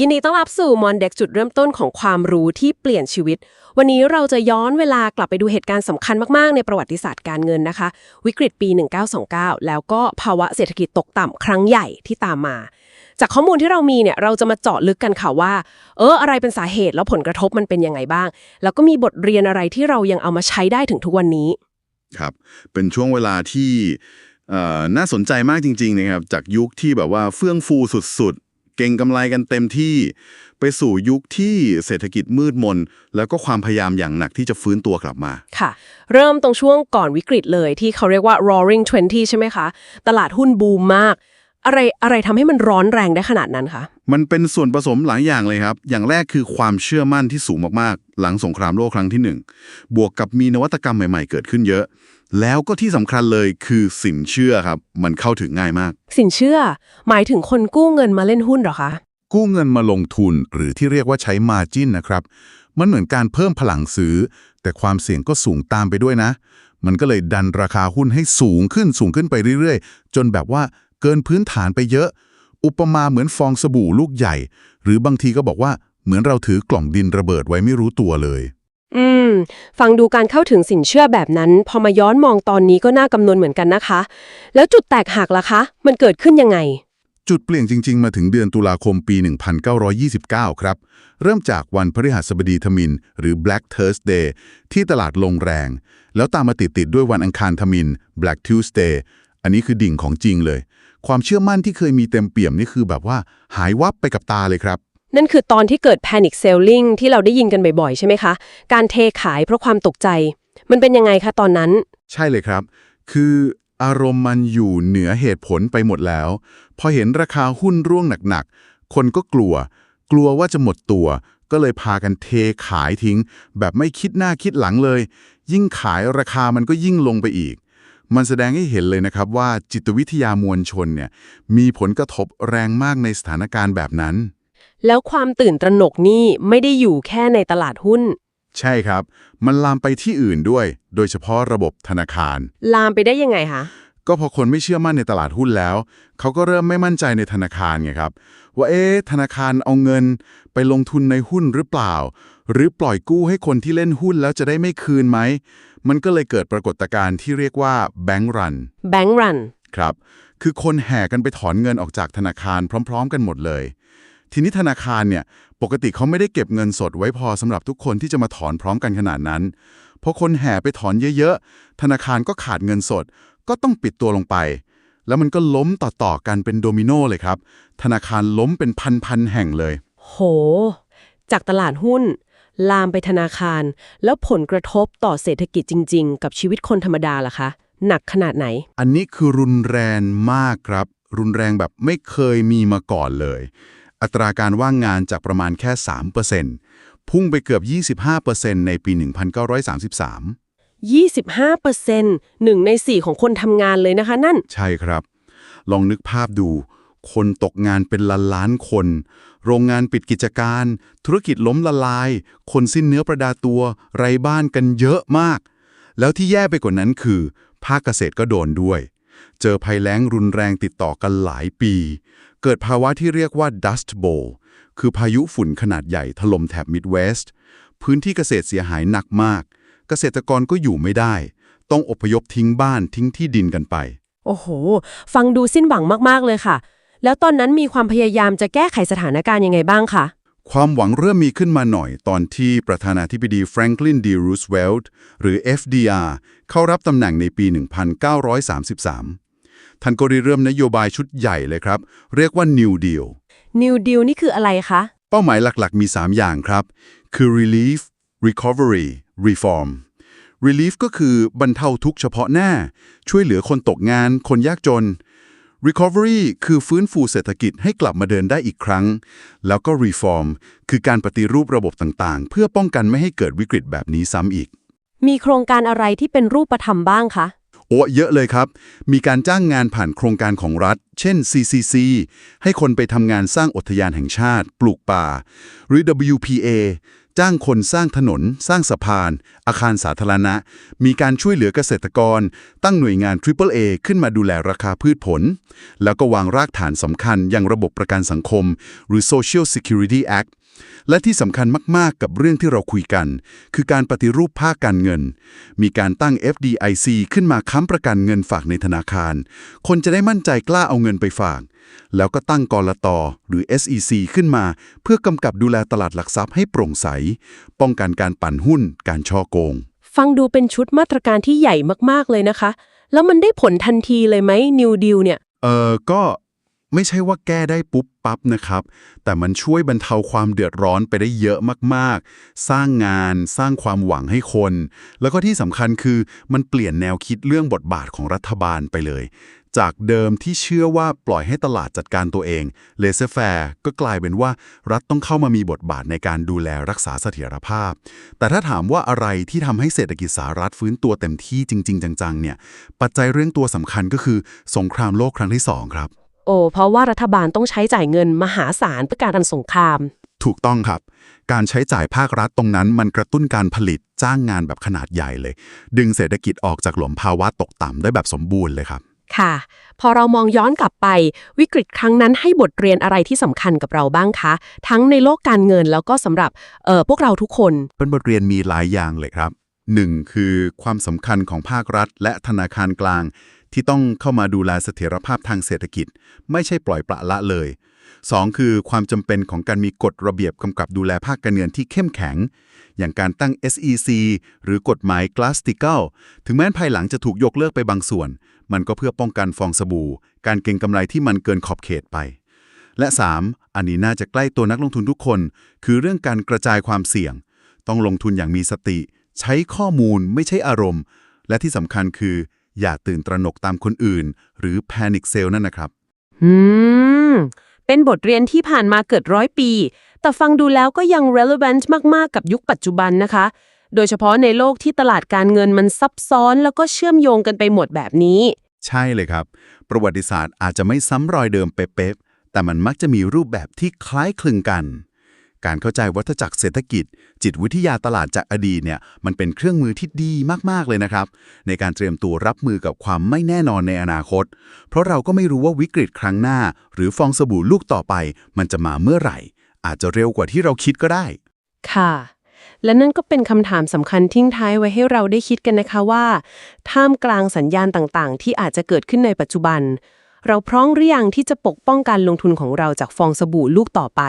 ยินดีต้อนรับสู่มอนเด็กจุดเริ่มต้นของความรู้ที่เปลี่ยนชีวิต วันนี้เราจะย้อนเวลากลับไปดูเหตุการณ์สำคัญมาก ๆ ในประวัติศาสตร์การเงินนะคะ วิกฤตปี 1929 แล้วก็ภาวะเศรษฐกิจตกต่ำครั้งใหญ่ที่ตามมา จากข้อมูลที่เรามีเนี่ยเราจะมาเจาะลึกกันค่ะว่า เอออะไรเป็นสาเหตุแล้วผลกระทบมันเป็นยังไงบ้าง แล้วก็มีบทเรียนอะไรที่เรายังเอามาใช้ได้ถึงทุกวันนี้ ครับ เป็นช่วงเวลาที่น่าสนใจมากจริงๆนะครับจากยุคที่แบบว่าเฟื่องฟูสุด เก่งกำไรกันเต็มที่ ไปสู่ยุคที่เศรษฐกิจมืดมน แล้วก็ความพยายามอย่างหนักที่จะฟื้นตัวกลับมา ค่ะ เริ่มตรงช่วงก่อนวิกฤตเลยที่เขาเรียกว่า roaring 20ใช่ไหมคะ ตลาดหุ้นบูมมาก อะไรอะไรทำให้มันร้อนแรงได้ขนาดนั้นคะ มันเป็นส่วนผสมหลายอย่างเลยครับ อย่างแรกคือความเชื่อมั่นที่สูงมากๆ หลังสงครามโลกครั้งที่หนึ่งบวกกับมีนวัตกรรมใหม่ๆ เกิดขึ้นเยอะ แล้วก็ที่สำคัญเลยคือสินเชื่อครับ มันเข้าถึงง่ายมาก สินเชื่อ หมายถึงคนกู้เงินมาเล่นหุ้นเหรอคะ กู้เงินมาลงทุนหรือที่เรียกว่าใช้มาจิ้นนะครับ มันเหมือนการเพิ่มพลังซื้อ แต่ความเสี่ยงก็สูงตามไปด้วยนะ มันก็เลยดันราคาหุ้นให้สูงขึ้นสูงขึ้นไปเรื่อยๆ จนแบบว่าเกินพื้นฐานไปเยอะ อุปมาเหมือนฟองสบู่ลูกใหญ่ หรือบางทีก็บอกว่าเหมือนเราถือกล่องดินระเบิดไว้ไม่รู้ตัวเลย อืม ฟังดูการเข้าถึงสินเชื่อแบบนั้น พอมาย้อนมองตอนนี้ก็น่ากำนวนเหมือนกันนะคะ แล้วจุดแตกหักล่ะคะ มันเกิดขึ้นยังไง จุดเปลี่ยนจริง ๆ มาถึงเดือนตุลาคมปี 1929 ครับ เริ่มจากวันพฤหัสบดีทมิน หรือ Black Thursday ที่ตลาดลงแรง แล้วตามมาติดๆด้วยวันอังคารทมิน Black Tuesday อันนี้คือดิ่งของจริงเลย ความเชื่อมั่นที่เคยมีเต็มเปี่ยมนี่คือแบบว่าหายวับไปกับตาเลยครับ นั่นคือตอนที่เกิด panic selling ที่เราได้ยินกันบ่อยๆ ใช่ไหมคะ การเทขายเพราะความตกใจ มันเป็นยังไงคะตอนนั้น ใช่เลยครับ คืออารมณ์มันอยู่เหนือเหตุผลไปหมดแล้ว พอเห็นราคาหุ้นร่วงหนักๆ คนก็กลัว กลัวว่าจะหมดตัว ก็เลยพากันเทขายทิ้ง แบบไม่คิดหน้าคิดหลังเลย ยิ่งขายราคามันก็ยิ่งลงไปอีก มันแสดงให้เห็นเลยนะครับว่าจิตวิทยามวลชนเนี่ยมีผลกระทบแรงมากในสถานการณ์แบบนั้น แล้วความตื่นตระหนกนี่ไม่ได้อยู่แค่ในตลาดหุ้น ใช่ครับ มันลามไปที่อื่นด้วย โดยเฉพาะระบบธนาคาร ลามไปได้ยังไงคะ ก็พอคนไม่เชื่อมั่นในตลาดหุ้นแล้ว เขาก็เริ่มไม่มั่นใจในธนาคารไงครับ ว่าเอ๊ะธนาคารเอาเงินไปลงทุนในหุ้นหรือเปล่า หรือปล่อยกู้ให้คนที่เล่นหุ้นแล้วจะได้ไม่คืนไหม มันก็เลยเกิดปรากฏการณ์ที่เรียกว่าแบง k ์รันแบงก์รันครับ คือคนแห่กันไปถอนเงินออกจากธนาคารพร้อม ๆ กันหมดเลย ทีนี้ธนาคารเนี่ยปกติเขาไม่ได้เก็บเงินสดไว้พอสำหรับทุกคนที่จะมาถอนพร้อมกันขนาดนั้นพอคนแห่ไปถอนเยอะๆ ธนาคารก็ขาดเงินสด ก็ต้องปิดตัวลงไป แล้วมันก็ล้มต่อๆกันเป็นโดมิโนเลยครับ ธนาคารล้มเป็นพันๆแห่งเลย โห จากตลาดหุ้น ลามไปธนาคาร แล้วผลกระทบต่อเศรษฐกิจจริง ๆ กับชีวิตคนธรรมดาล่ะคะ หนักขนาดไหน อันนี้คือรุนแรงมากครับ รุนแรงแบบไม่เคยมีมาก่อนเลย อัตราการว่างงานจากประมาณแค่ 3%พุ่งไปเกือบ 25%ในปี 1933 25%หนึ่งในสี่ของคนทำงานเลยนะคะนั่น ใช่ครับ ลองนึกภาพดู คนตกงานเป็นล้านล้านๆคน โรงงานปิดกิจการ ธุรกิจล้มละลาย คนสิ้นเนื้อประดาตัว ไร้บ้านกันเยอะมาก แล้วที่แย่ไปกว่านั้นคือ ภาคเกษตรก็โดนด้วย เจอภัยแล้งรุนแรงติดต่อกันหลายปี เกิดภาวะที่เรียกว่า dust bowl คือพายุฝุ่นขนาดใหญ่ถล่มแถบมิดเวสต์พื้นที่เกษตรเสียหายหนักมาก เกษตรกรก็อยู่ไม่ได้ ต้องอพยพทิ้งบ้านทิ้งที่ดินกันไป โอ้โห ฟังดูสิ้นหวังมากๆเลยค่ะ แล้วตอนนั้นมีความพยายามจะแก้ไขสถานการณ์ยังไงบ้างคะ ความหวังเริ่มมีขึ้นมาหน่อยตอนที่ประธานาธิบดีแฟรงคลินดีรูสเวลต์หรือ FDR เข้ารับตำแหน่งในปี 1933 ท่านก็ริเริ่มนโยบายชุดใหญ่เลยครับ เรียกว่า New Deal New Deal นี่คืออะไรคะ เป้าหมายหลักๆ มี 3 อย่างครับ คือ relief recovery reform relief ก็คือบรรเทาทุกข์เฉพาะหน้า ช่วยเหลือคนตกงาน คนยากจน recovery คือฟื้นฟูเศรษฐกิจให้กลับมาเดินได้อีกครั้ง แล้วก็ reform คือการปฏิรูประบบต่างๆ เพื่อป้องกันไม่ให้เกิดวิกฤตแบบนี้ซ้ำอีก มีโครงการอะไรที่เป็นรูปธรรมบ้างคะ โอ้เยอะเลยครับ มีการจ้างงานผ่านโครงการของรัฐ เช่น CCC ให้คนไปทำงานสร้างอุทยานแห่งชาติ ปลูกป่า หรือ WPA จ้างคนสร้างถนน สร้างสะพาน อาคารสาธารณะ มีการช่วยเหลือเกษตรกร ตั้งหน่วยงาน Triple A ขึ้นมาดูแลราคาพืชผล แล้วก็วางรากฐานสำคัญอย่างระบบประกันสังคม หรือ Social Security Act และที่สำคัญมาก ๆ กับเรื่องที่เราคุยกัน คือการปฏิรูปภาคการเงิน มีการตั้ง FDIC ขึ้นมาค้ำประกันเงินฝากในธนาคาร คนจะได้มั่นใจกล้าเอาเงินไปฝาก แล้วก็ตั้งกรตหรือ SEC ขึ้นมา เพื่อกำกับดูแลตลาดหลักทรัพย์ให้โปร่งใส ป้องกันการปั่นหุ้น การช่อโกง ฟังดูเป็นชุดมาตรการที่ใหญ่มากๆเลยนะคะ แล้วมันได้ผลทันทีเลยไหม New Deal เนี่ย เออก็ ไม่ใช่ว่าแก้ได้ปุ๊บปั๊บนะครับ แต่มันช่วยบรรเทาความเดือดร้อนไปได้เยอะมากๆ สร้างงาน สร้างความหวังให้คน แล้วก็ที่สำคัญคือมันเปลี่ยนแนวคิดเรื่องบทบาทของรัฐบาลไปเลย จากเดิมที่เชื่อว่าปล่อยให้ตลาดจัดการตัวเองเลเซแฟร์ก็กลายเป็นว่ารัฐต้องเข้ามามีบทบาทในการดูแลรักษาเสถียรภาพ แต่ถ้าถามว่าอะไรที่ทำให้เศรษฐกิจสหรัฐฟื้นตัวเต็มที่จริง ๆ จังๆเนี่ยปัจจัยเรื่องตัวสำคัญก็คือ สงครามโลกครั้งที่สองครับ โอ้เพราะว่ารัฐบาลต้องใช้จ่ายเงินมหาศาลเพื่อการรันสงคราม ถูกต้องครับ การใช้จ่ายภาครัฐตรงนั้นมันกระตุ้นการผลิตจ้างงานแบบขนาดใหญ่เลย ดึงเศรษฐกิจออกจากหลุมภาวะตกต่ำได้แบบสมบูรณ์เลยครับ ค่ะ พอเรามองย้อนกลับไป วิกฤตครั้งนั้นให้บทเรียนอะไรที่สำคัญกับเราบ้างคะ ทั้งในโลกการเงินแล้วก็สำหรับเอ่อพวกเราทุกคน เป็นบทเรียนมีหลายอย่างเลยครับ 1. คือความสำคัญของภาครัฐ และธนาคารกลาง ที่ต้องเข้ามาดูแลเสถียรภาพทางเศรษฐกิจ ไม่ใช่ปล่อยปละละเลย 2. คือความจำเป็นของการมีกฎระเบียบกำกับดูแลภาคการเงินที่เข้มแข็ง อย่างการตั้ง SEC หรือกฎหมาย Glass-Steagall ถึงแม้ภายหลังจะถูกยกเลิกไปบางส่วน มันก็เพื่อป้องกันฟองสบู่ การเก็งกำไรที่มันเกินขอบเขตไป และ 3. อันนี้น่าจะใกล้ตัวนักลงทุนทุกคน คือเรื่องการกระจายความเสี่ยง ต้องลงทุนอย่างมีสติ ใช้ข้อมูลไม่ใช่อารมณ์ และที่สำคัญคือ อย่าตื่นตระหนกตามคนอื่น หรือ panic sale นั่นนะครับ อืม เป็นบทเรียนที่ผ่านมาเกิดร้อยปี แต่ฟังดูแล้วก็ยัง relevant มาก ๆ กับยุคปัจจุบันนะคะ โดยเฉพาะในโลกที่ตลาดการเงินมันซับซ้อนแล้วก็เชื่อมโยงกันไปหมดแบบนี้ ใช่เลยครับ ประวัติศาสตร์อาจจะไม่ซ้ำรอยเดิมเป๊ะๆแต่มันมักจะมีรูปแบบที่คล้ายคลึงกัน การเข้าใจวัฏจักรเศรษฐกิจ จิตวิทยาตลาดจากอดีตเนี่ยมันเป็นเครื่องมือที่ดีมากๆเลยนะครับ ในการเตรียมตัวรับมือกับความไม่แน่นอนในอนาคต เพราะเราก็ไม่รู้ว่าวิกฤตครั้งหน้า หรือฟองสบู่ลูกต่อไป มันจะมาเมื่อไหร่ อาจจะเร็วกว่าที่เราคิดก็ได้ ค่ะ และนั่นก็เป็นคำถามสำคัญทิ้งท้ายไว้ให้เราได้คิดกันนะคะว่า ท่ามกลางสัญญาณต่างๆ ที่อาจจะเกิดขึ้นในปัจจุบัน เราพร้อมหรือยังที่จะปกป้องการลงทุนของเราจากฟองสบู่ลูกต่อไป